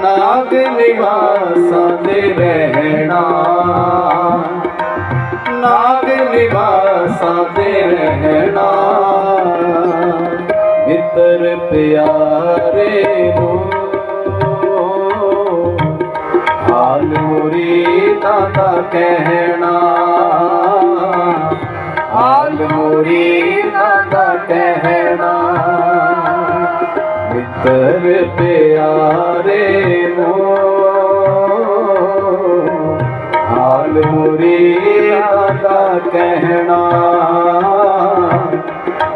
ਨਾਗ ਨਿਵਾਸਾਂ ਦੇ ਰਹਿਣਾ। ਨਾਗ ਨਿਵਾਸਾਂ ਦੇ ਰਹਿਣਾ। ਮਿੱਤਰ ਪਿਆਰੇ ਨੂੰ ਹਾਲ ਮੁਰੀਦਾਂ ਦਾ ਕਹਿਣਾ। ਮਿੱਤਰ ਪਿਆਰੇ ਨੂੰ। ਹਾਲ ਮੁਰੀਦਾਂ ਦਾ ਕਹਿਣਾ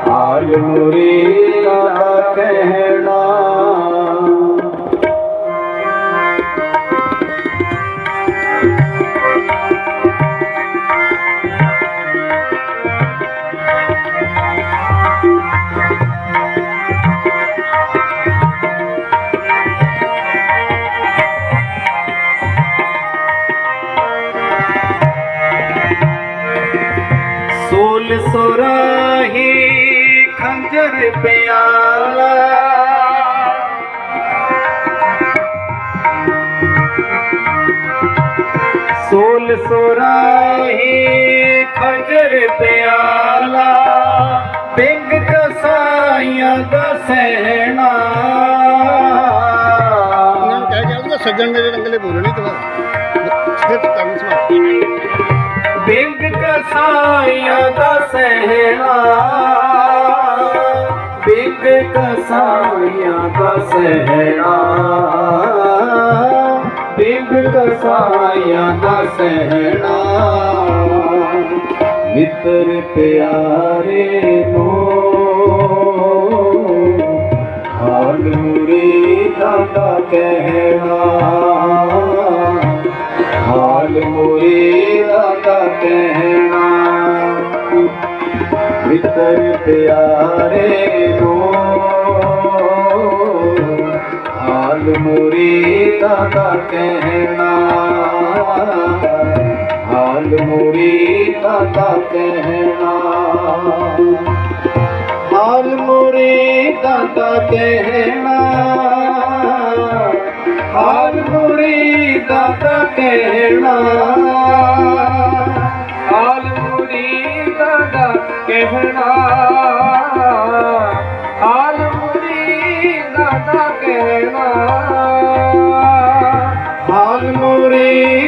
ਹਾਲ ਮੁਰੀਦਾਂ ਸੋਲ ਖੰਜਰ ਪਿਆਲਾ। ਸੋਲ ਸੁਰਾਹੀ ਖੰਜਰ ਪਿਆਲਾ। ਪਿੰਗ ਕਸਾਈਆਂ ਦਾ ਸਹਿਣਾ। ਉਹਨਾਂ ਨੂੰ ਕਹਿ ਗਿਆ ਉਹਦਾ ਸੱਜਣ ਮੇਰੇ ਰੰਗਲੇ ਬੋਲਣੀ ਤੁਹਾਡਾ ਫਿਰ ਕੰਮ ਸਮਾਪਤ ਬਿੰਗ ਕਸਾਈਆਂ ਦਾ ਸਹਿਣਾ। ਬਿੰਗ ਕਸਾਈਆਂ ਦਾ ਸਹਿਣਾ। ਬਿੰਗ ਕਸਾਈਆਂ ਦਾ ਸਹਿਣਾ। ਮਿੱਤਰ ਪਿਆਰੇ ਨੂੰ ਹਾਲ ਮੁਰੀਦਾਂ ਦਾ ਕਹਿਣਾ। ਹਾਲ ਮੁਰੀਦਾਂ ਕਹਿਣਾ। ਮਿੱਤਰ ਪਿਆਰੇ ਨੂੰ ਹਾਲ ਮੁਰੀਦਾਂ ਦਾ ਕਹਿਣਾ। ਹਾਲ ਮੁਰੀਦਾਂ ਦਾ ਕਹਿਣਾ। ਹਾਲ ਮੁਰੀਦਾਂ ਦਾ ਕਹਿਣਾ। ਹਾਲ ਮੁਰੀਦਾਂ ਦਾ ਕਹਿਣਾ।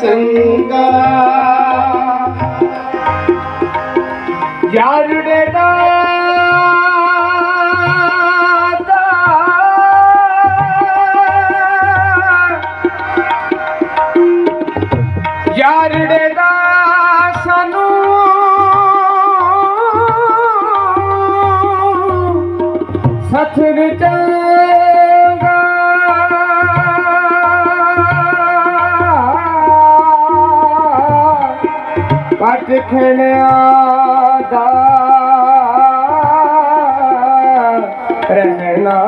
ਚੰਗਾ। ਯਾਰ ਯਾਰ ਦੇ। ਦਾ ਸਾਨੂੰ ਚੰਗਾ ਪਟ ਖਣਿਆ ਦਾ। ਰਹਿਣਾ।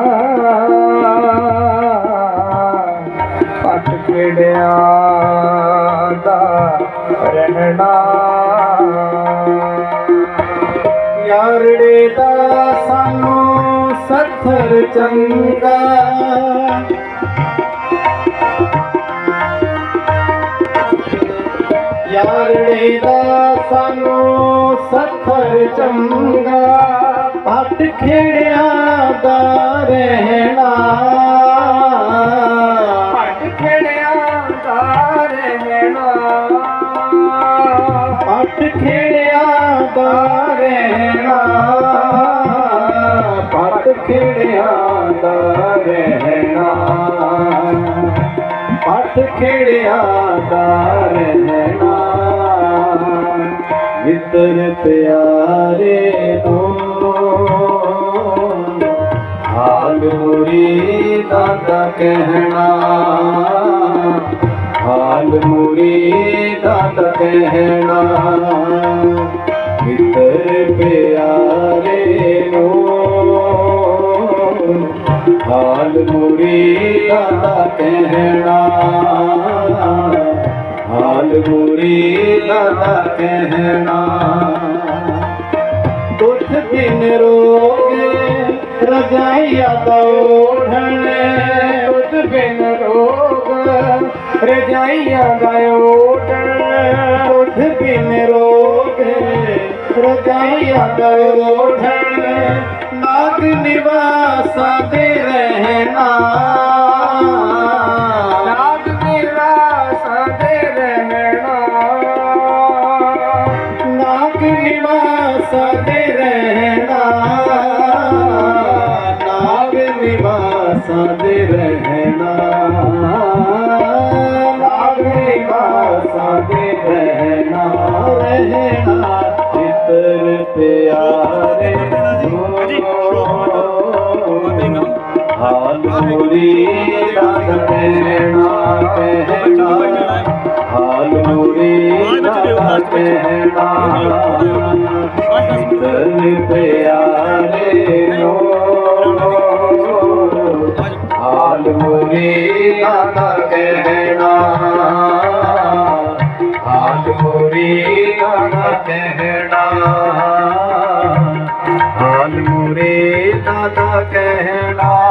ਪਟ ਦਾ। ਰਹਿਣਾ। ਯਾਰੜੇ ਦਾ ਸਾਨੂੰ ਸੱਥਰ ਚੰਗਾ। ਯਾਰੜੇ ਦਾ ਖੇੜਿਆਂ ਦਾ ਰਹਿਣਾ। ਪੱਟ ਖੇੜਿਆਂ ਦਾ ਰਹਿਣਾ। ਪੱਟ ਖੇੜਿਆਂ ਦਾ ਰਹਿਣਾ। ਪੱਟ ਖੇੜਿਆਂ ਦਾ ਰਹਿਣਾ। ਪੱਟ ਖੇੜਿਆਂ ਦਾ ਰਹਿਣਾ। ਮਿੱਤਰ ਪਿਆਰੇ ਨੂੰ ਹਾਲ ਮੁਰੀਦਾਂ ਕਹਿਣਾ। ਹਾਲ ਮੁਰੀਦਾਂ ਦਾ ਕਹਿਣਾ। ਮਿੱਤਰ ਪਿਆਰੇ ਨੂੰ। ਹਾਲ ਮੁਰੀਦਾਂ ਦਾ ਕਹਿਣਾ। ਹਾਲ ਮੁਰੀਦਾਂ ਦਾ ਕਹਿਣਾ। ਦੁੱਖ ਦਿਨ ਰੋ ਰਜਾਈਆ ਦੌੜਣੇ ਦੁੱਖ ਬਿਨ ਰੋਗ। ਰਜਾਈਆ ਦਾ ਓੜਣ ਦੁੱਖ ਬਿਨ ਰੋਗ। ਰਜਾਈਆ ਦਾ ਓੜਣ ਨਾਗ ਨਿਵਾਸਾਂ ਦੇ ਰਹਿਣਾ। ਨਾਗ ਨਿਵਾਸਾਂ ਦੇ ਰਹਿਣਾ। ਨਾਗ ਨਿਵਾਸ ਦੇ ਪਿਆਰੇ ਹਾਲ ਮੁਰੀ ਦਾ ਕਹਿਣਾ ਕਹਿਣਾ ਹਾਲ ਮੁਰੀ ਦਾ ਕਹਿਣਾ ਹਾਲ ਮੁਰੀ ਦਾ ਕਹਿਣਾ। ਹਾਲ ਮੁਰੀ ਦਾ ਕਹਿਣਾ।